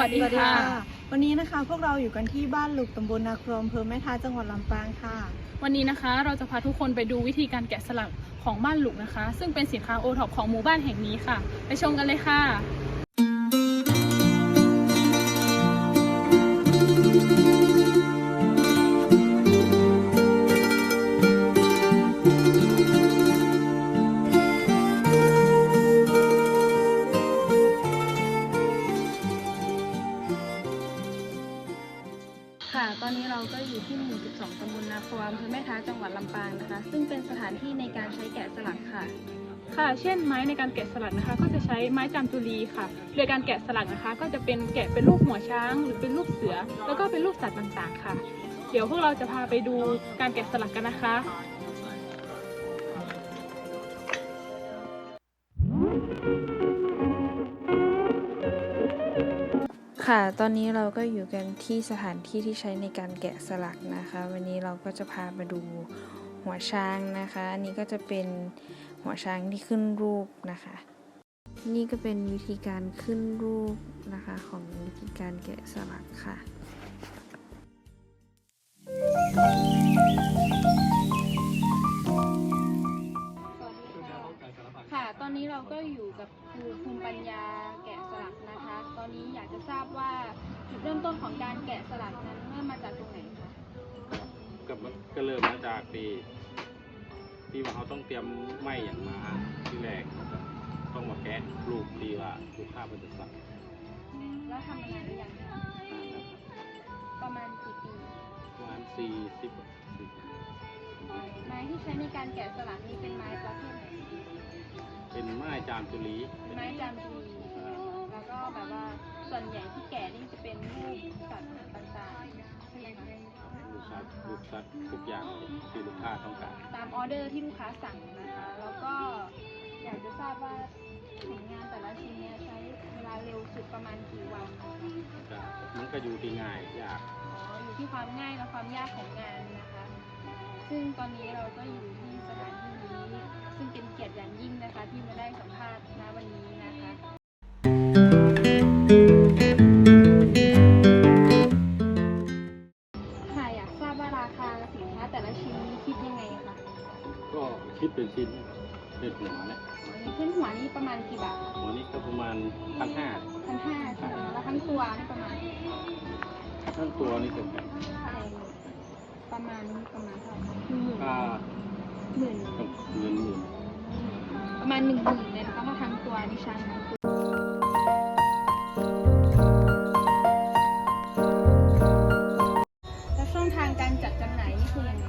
วัสดีค่ะ วันนี้นะคะพวกเราอยู่กันที่บ้านหลุกตำบลนาครมอำเภอแม่ท้าจังหวัดลำปางค่ะ วันนี้นะคะเราจะพาทุกคนไปดูวิธีการแกะสลักของบ้านหลุกนะคะ ซึ่งเป็นสินค้าโอท็อปของหมู่บ้านแห่งนี้ค่ะ ไปชมกันเลยค่ะ ตอนนี้เราก็อยู่ที่หมู่ 12 ตำบลนาครอำเภอแม่ท้าจังหวัดลำปางนะคะ ซึ่งเป็นสถานที่ในการใช้แกะสลักค่ะ ค่ะ เช่นไม้ในการแกะสลักนะคะ ก็จะใช้ไม้จามจุลีค่ะโดยการแกะสลักนะคะ ก็จะเป็นแกะเป็นรูปหัวช้าง หรือเป็นรูปเสือ แล้วก็เป็นรูปสัตว์ต่างๆ ค่ะ เดี๋ยวพวกเราจะพาไปดูการแกะสลักกันนะคะ ค่ะ ตอนนี้เราก็อยู่กันที่สถานที่ที่ใช้ในการแกะสลักนะคะ วันนี้เราก็จะพามาดูหัวช้างนะคะ อันนี้ก็จะเป็นหัวช้างที่ขึ้นรูปนะคะ นี่ก็เป็นวิธีการขึ้นรูปนะคะ ของวิธีการแกะสลักค่ะค่ะ นนี้เราก็อยู่กับครูภูมิปัญญาแกะสลักนะคะ ตอนนี้อยากจะทราบว่าจุดเริ่มต้นของการแกะสลักนั้นเริ่มมาจากตรงไหนคะก็มันก็เริ่มมาจากที่ที่ว่าเขาต้องเตรียมไม้อย่างมาที่แรกแล้วก็ต้องมาแกะรูปที่ว่าลูกค้าเป็นจะสั่งแล้วทำมานานหรือยังคะนานแล้วครับประมาณกี่ปีประมาณสี่สิบสิบไม้ที่ใช้ในการแกะสลักนี้เป็นไม้ประเภทไหน เป็นไม้จามจุลีเป็นไม้จามจุลีแล้วก็แบบว่าส่วนใหญ่ที่แกะนี่จะเป็นรูปสัตว์ต่างๆใช่ไหมคะลูกสัตว์ลูกสัตว์ทุกอย่างที่ลูกค้าต้องการตามออเดอร์ที่ลูกค้าสั่งนะคะ แล้วก็อยากจะทราบว่าผลงานแต่ละชิ้นเนี่ยใช้เวลาเร็วสุดประมาณกี่วันนะคะก็มันก็อยู่ที่ง่ายยากอ๋ออยู่ที่ความง่ายและความยากของงานนะคะ ซึ่งตอนนี้เราก็อยู่ที่สถานที่นี้ ซึ่งเป็นเกียรติอย่างยิ่งนะคะที่มาได้สัมภาษณ์ณวันนี้นะคะค่ะอยากทราบว่าราคาสินค้าแต่ละชิ้นนี้คิดยังไงคะก็คิดเป็นชิ้นเป็นหัวเนี่ยอ๋ออย่างเช่นหัวนี้ประมาณกี่บาทหัวนี้ก็ประมาณพันห้าพันห้าใช่ไหมแล้วทั้งตัวนี่ประมาณทั้งตัวนี่ก็เอ่อประมาณนี้ประมาณเท่าไหร่ หมื่นค่าหมื่นกับเงินหมื่นประมาณหนึ่งหมื่นเลยนะคะถ้าทั้งตัวดิฉันนะแล้วช่องทางการจัดจำหน่ายนี่คือยังไงค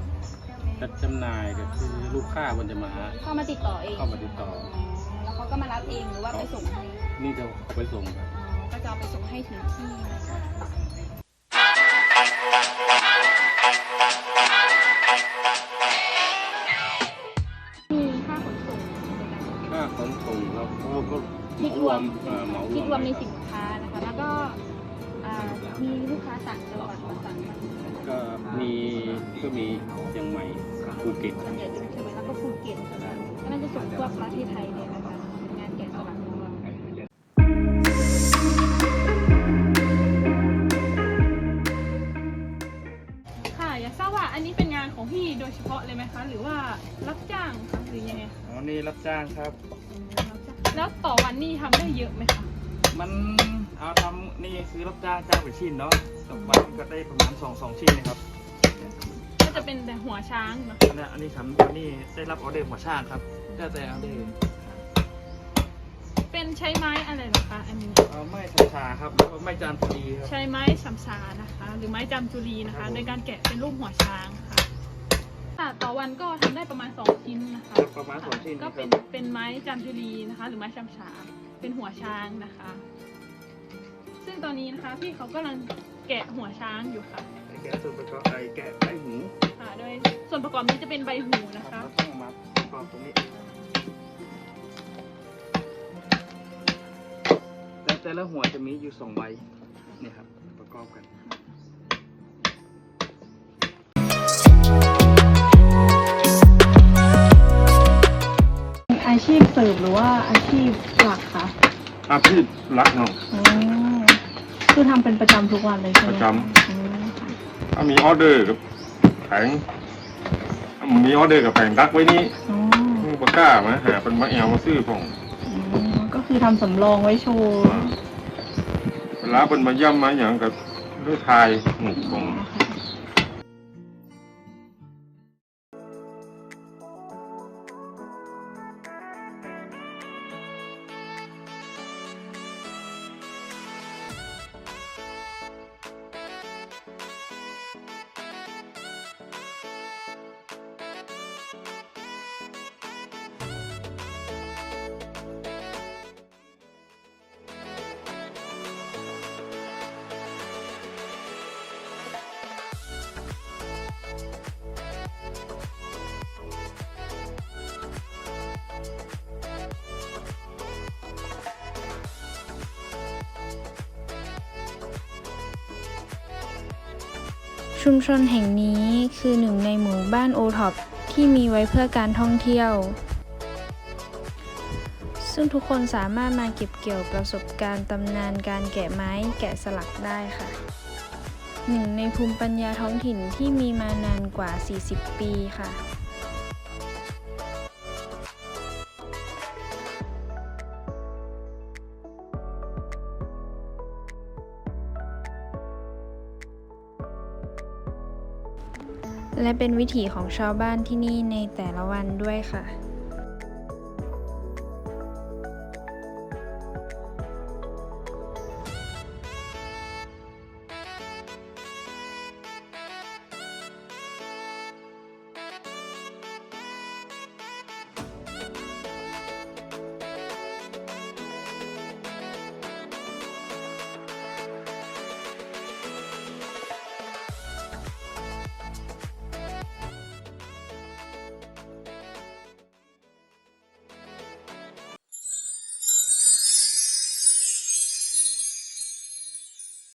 ะจัดจำหน่ายก็คือลูกค้ามันจะมาเข้ามาติดต่อเองเข้ามาติดต่ออ๋อแล้วเขาก็มารับเองหรือว่าไปส่งให้นี่จะเอาไปส่งครับอ๋อก็จะเอาไปส่งให้ถึงที่นะคะ คิดรวมในสินค้านะคะ แล้วก็อ่ามีลูกค้าต่างจังหวัดมาสั่งมาก็มีก็มีเชียงใหม่ภูเก็ตส่วนใหญ่จะเป็นใช่ไหมแล้วก็ภูเก็ตก็น่าจะส่งทั่วประเทศไทยเลยนะคะงานแกะสลักของเราค่ะอยากทราบว่าอันนี้เป็นงานของพี่โดยเฉพาะเลยไหมคะ หรือว่ารับจ้างคะหรือยังไง อ๋อนี่รับจ้างครับรับจ้าง แล้วต่อวันนี่ทำได้เยอะไหมคะมันเอาทำนี่คือรับจ้างจ้างเป็นชิ้นเนาะต่อวันก็ได้ประมาณสองสองชิ้นนะครับก็จะเป็นแต่หัวช้างเนอะอันนี้อันนี้ทำอันนี้ได้รับออเดอร์หัวช่างครับได้แต่ออเดอร์เป็นใช้ไม้อะไรเหรอคะอันนี้ เอาไม่สัญชาครับแล้วก็ไม่จานพอดีครับ ใช้ไม้สัมสานะคะ หรือไม้จามจุลีนะครัคะ บผม ในการแกะเป็นรูปหัวช้างค่ะค่ะ ต่อวันก็ทำได้ประมาณ 2 ชิ้นนะคะครับประมาณสองชิ้นก็นะคเป็รันบเป็นไม้จามจุลีนะคะ หรือไม้ชัมชาเป็นหัวช้างนะคะ ซึ่งตอนนี้นะคะพี่เขากำลังแกะหัวช้างอยู่ค่ะไอ้แกะส่วนประกอบไอ้แกะไอ้หูค่ะ โดยส่วนประกอบนี้จะเป็นใบหูนะคะเราต้องมาประกอบตรงนี้ แต่แต่ละหัวจะมีอยู่สองใบนี่ครับประกอบกัน ชีพเสริมหรือว่าอาชีพหลักคะอาชีพรักเนาะอืมคือทำเป็นประจำทุกวันเลยใช่ปไหมระจ อืมค่ะำถ้ามีออเดอร์กับแผงมีออเดอร์กับแผงดักไว้นี่อ๋อปากกล้ามาหาเป็นมาแอลมาซื้อของอืมก็คือทำสำรองไว้โชว์อ่าเวลาเป็นมาย่ำมาอย่างกับเลือทายหมู่ของ ชุมชนแห่งนี้คือหนึ่งในหมู่บ้านโอท็อปที่มีไว้เพื่อการท่องเที่ยว ซึ่งทุกคนสามารถมาเก็บเกี่ยวประสบการณ์ตำนานการแกะไม้แกะสลักได้ค่ะ หนึ่งในภูมิปัญญาท้องถิ่นที่มีมานานกว่า 40 ปีค่ะ และเป็นวิถีของชาวบ้านที่นี่ในแต่ละวันด้วยค่ะ